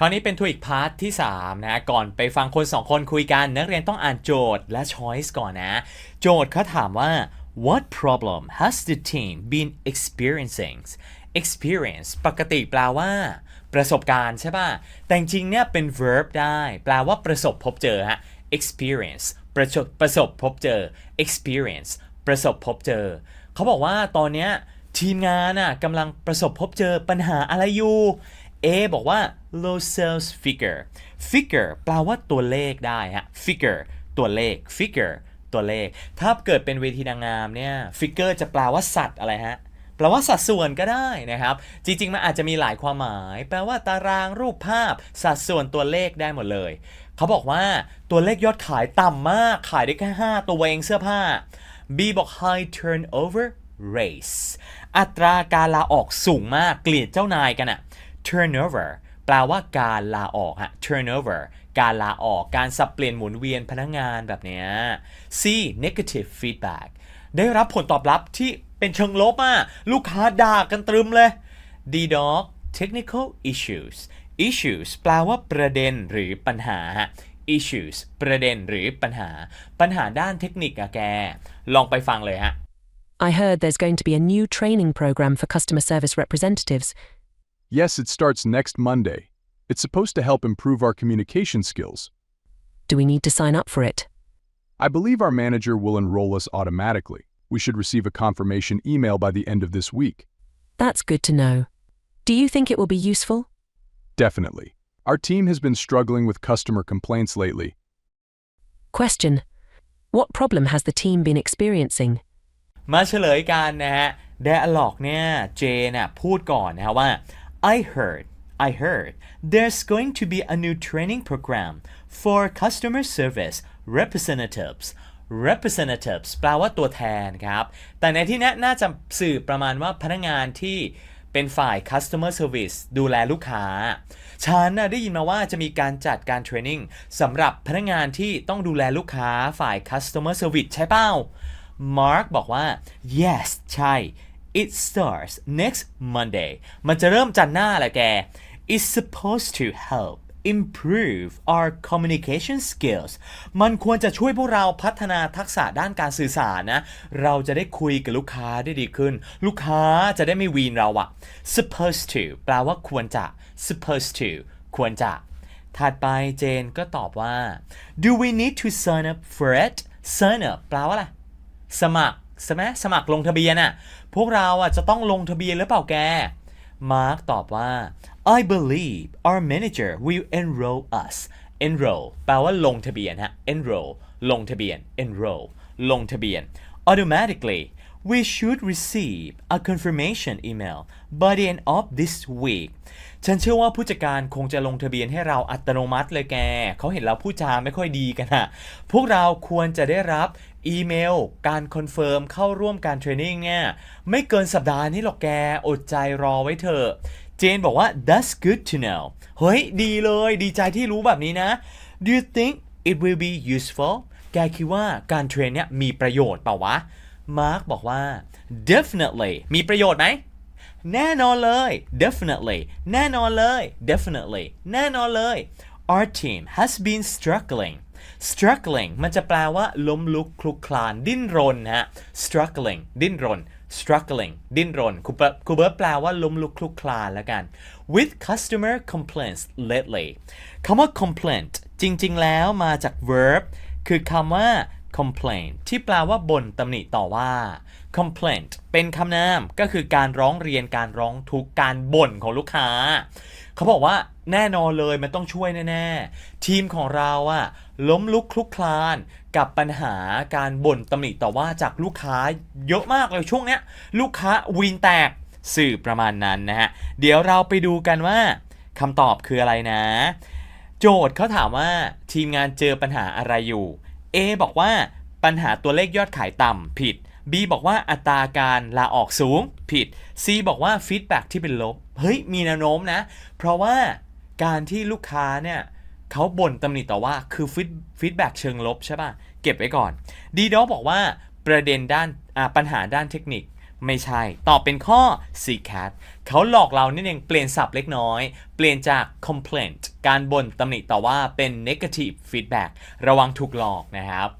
คราวนี้เป็นทัวร์อีกพาร์ทที่ 3 นะ ก่อนไปฟังคน 2 คนคุยกัน นักเรียนต้องอ่านโจทย์และ choice ก่อนนะ โจทย์เขาถามว่า what problem has the team been experiencing experience ปกติแปลว่า ประสบการณ์ใช่ป่ะ แต่จริงเนี่ยเป็น verb ได้ แปลว่าประสบพบเจอฮะ experience ประสบประสบพบเจอ experience ประสบพบเจอ เขาบอกว่าตอนเนี้ยทีมงานน่ะกำลังประสบพบเจอปัญหาอะไรอยู่ A บอกว่า low sales figure figure แปลว่าตัวเลขได้ฮะ figure ตัวเลข figure ตัวเลข ถ้าเกิดเป็นเวทีนางงามเนี่ย figure จะแปลว่าสัตว์อะไรฮะแปลว่าสัดส่วนก็ได้นะครับ จริงๆ มันอาจจะมีหลายความหมาย แปลว่าตารางรูปภาพ สัดส่วนตัวเลขได้หมดเลย เขาบอกว่าตัวเลขยอดขายต่ำมาก ขายได้แค่ 5 ตัวเองเสื้อผ้า B บอก high turnover race อัตราการลาออกสูงมาก เกลียดเจ้านายกันอะ turnover แปลว่าการลาออกฮะ turnover การลาออกการสับเปลี่ยนหมุนเวียนพนักงานแบบเนี้ย C negative feedback ได้รับผลตอบรับที่เป็นเชิงลบอะลูกค้าด่ากันตรึมเลย D dog technical issues issues แปลว่าประเด็นหรือปัญหาฮะ issues ประเด็นหรือปัญหา ปัญหาด้านเทคนิคอะแก ลองไปฟังเลยฮะ I heard there's going to be a new training program for customer service representatives. Yes, it starts next Monday. It's supposed to help improve our communication skills. Do we need to sign up for it? I believe our manager will enroll us automatically. We should receive a confirmation email by the end of this week. That's good to know. Do you think it will be useful? Definitely. Our team has been struggling with customer complaints lately. Question What problem has the team been experiencing? มาเฉลยกันนะฮะ dialog เนี่ย เจน่ะพูดก่อนนะฮะว่า I heard I heard there's going to be a new training program for customer service representatives representatives แปลว่าตัวแทนครับ แต่ในที่นี้น่าจะสื่อประมาณว่าพนักงานที่เป็นฝ่าย customer service ดูแลลูกค้า ฉันนะได้ยินมาว่าจะมีการจัดการเทรนนิ่งสำหรับพนักงานที่ต้องดูแลลูกค้าฝ่าย customer service ใช่เป้า Mark บอกว่า yes ใช่ it starts next Monday มันจะเริ่มจันทร์หน้าแหละแก it's supposed to help improve our communication skills มันควรจะช่วยพวกเราพัฒนาทักษะด้านการสื่อสารนะ เราจะได้คุยกับลูกค้าได้ดีขึ้น ลูกค้าจะได้ไม่วีนเราอะ supposed to แปลว่าควรจะ supposed to ควรจะ ถัดไปเจนก็ตอบว่า do we need to sign up for it sign up แปลว่าอะไร สมัคร ใช่ไหมสมัครลงทะเบียนอะพวกเราอะจะต้องลงทะเบียนหรือเปล่าแก มาร์กตอบว่า I believe our manager will enroll us enroll แปลว่าลงทะเบียนฮะ enroll ลงทะเบียน enroll ลงทะเบียน automatically we should receive a confirmation email by the end of this week ฉันเชื่อว่าผู้จัดการคงจะลงทะเบียนให้เราอัตโนมัติเลยแก เขาเห็นเราพูดจาไม่ค่อยดีกันอะพวกเราควรจะได้รับอีเมล การคอนเฟิร์มเข้าร่วมการเทรนนิ่งเนี่ยไม่เกินสัปดาห์นี้หรอกแก อดใจรอไว้เถอะเจนบอกว่า that's good to know เฮ้ย ดีเลย ดีใจที่รู้แบบนี้นะ do you think it will be useful แกคิดว่าการเทรนเนี่ยมีประโยชน์เปล่าวะ มาร์กบอกว่า definitely มีประโยชน์ไหม แน่นอนเลย definitely แน่นอนเลย definitely แน่นอนเลย our team has been struggling struggling มันจะแปลว่า ล้มลุกคลุกคลาน ดิ้นรนฮะ struggling ดิ้นรน struggling ดิ้นรนครูเบิร์ตครูเบิร์ตแปลว่าล้มลุกคลุกคลานแล้วกัน with customer complaints lately คำว่า complaint จริง ๆ แล้วมาจาก verb คือคำว่า complain ที่แปลว่าบ่นตำหนิต่อว่า complaint เป็นคำนามก็คือการร้องเรียนการร้องทุกข์การบ่นของลูกค้า เขาบอกว่าแน่นอนเลยมันต้องช่วยแน่ๆ ทีมของเราอะล้มลุกคลุกคลานกับปัญหาการบ่นตำหนิต่อว่าจากลูกค้าเยอะมากเลยช่วงเนี้ย ลูกค้าวีนแตกสื่อประมาณนั้นนะฮะ เดี๋ยวเราไปดูกันว่าคำตอบคืออะไรนะ โจทย์เขาถามว่าทีมงานเจอปัญหาอะไรอยู่ A บอกว่าปัญหาตัวเลขยอดขายต่ำผิด B บอกว่าอัตราการลาออกสูงผิด C บอกว่าฟีดแบ็ที่เป็นลบ เฮ้ย มีแนวโน้มนะ เพราะว่าการที่ลูกค้าเนี่ยเขาบ่นตำหนิต่อว่าคือฟีดฟีดแบ็เชิงลบใช่ป่ะ เก็บไว้ก่อน D ดอบอกว่าประเด็นด้านปัญหาด้านเทคนิคไม่ใช่ ตอบเป็นข้อ C cat เขาหลอกเรานี่เองเปลี่ยนศัพท์เล็กน้อย เปลี่ยนจาก complaint การบ่นตำหนิต่อว่าเป็น negative feedback ระวังถูกหลอกนะครับ